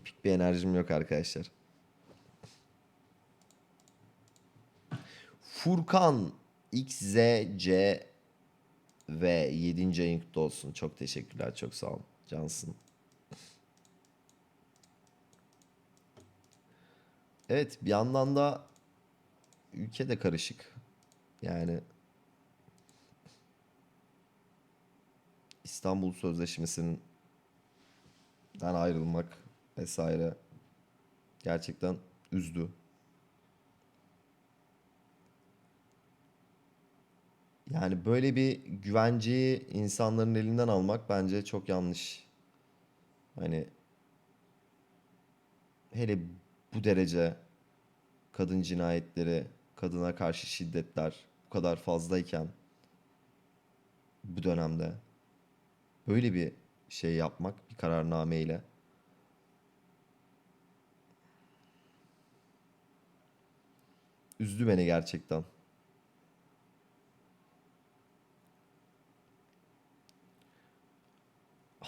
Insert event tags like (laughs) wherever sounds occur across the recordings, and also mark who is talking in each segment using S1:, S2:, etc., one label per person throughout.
S1: epik bir enerjim yok arkadaşlar. Furkan XZC ve 7. ayın kutlu olsun. Çok teşekkürler. Çok sağ olun. Cansın. Evet bir yandan da ülke de karışık. Yani İstanbul Sözleşmesi'nin den ayrılmak vesaire gerçekten üzdü. Yani böyle bir güvenceyi insanların elinden almak bence çok yanlış. Hani hele bu derece kadın cinayetleri, kadına karşı şiddetler bu kadar fazlayken bu dönemde böyle bir şey yapmak bir kararnameyle üzdü beni gerçekten.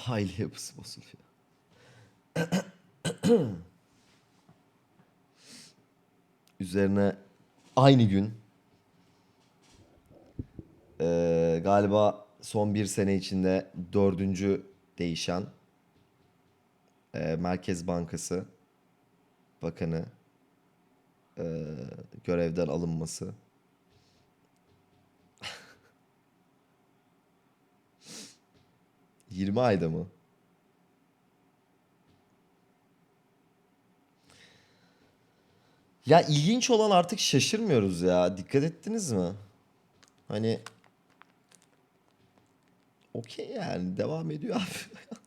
S1: Aile yapısı bozuluyor. Üzerine aynı gün eee, galiba son bir sene içinde dördüncü değişen eee, Merkez Bankası Bakanı eee, görevden alınması. (laughs) Yirmi ayda mı? Ya ilginç olan artık şaşırmıyoruz ya. Dikkat ettiniz mi? Hani okey yani devam ediyor abi. (laughs)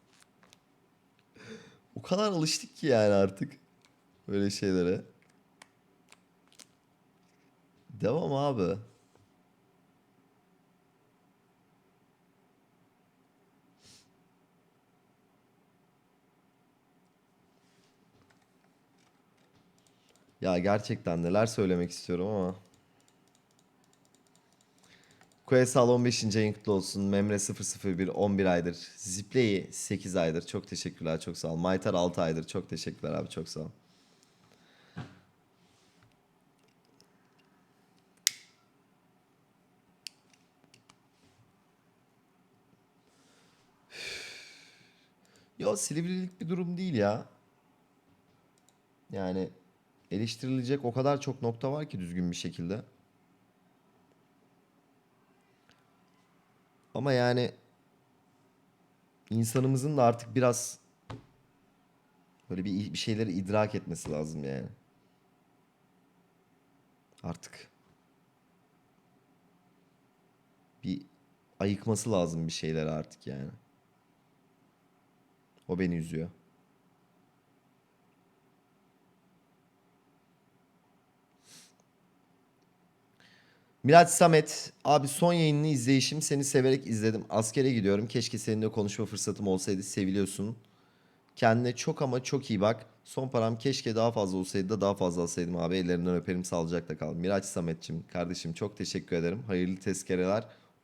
S1: o kadar alıştık ki yani artık böyle şeylere. Devam abi. Ya gerçekten neler söylemek istiyorum ama. Kuesal 15. ayın kutlu olsun. Memre 001 11 aydır. Zipleyi 8 aydır. Çok teşekkürler. Çok sağ ol. Maytar 6 aydır. Çok teşekkürler abi. Çok sağ ol. Yo Silivrilik bir durum değil ya. Yani eleştirilecek o kadar çok nokta var ki düzgün bir şekilde. Ama yani insanımızın da artık biraz böyle bir bir şeyleri idrak etmesi lazım yani. Artık bir ayıkması lazım bir şeyleri artık yani. O beni üzüyor. Miraç Samet, abi son yayınını izleyişim seni severek izledim. Askere gidiyorum. Keşke seninle konuşma fırsatım olsaydı. Seviliyorsun. Kendine çok ama çok iyi bak. Son param keşke daha fazla olsaydı da daha fazla alsaydım abi. Ellerinden öperim sağlıcakla kal. Miraç Samet'cim kardeşim çok teşekkür ederim. Hayırlı tezkereler.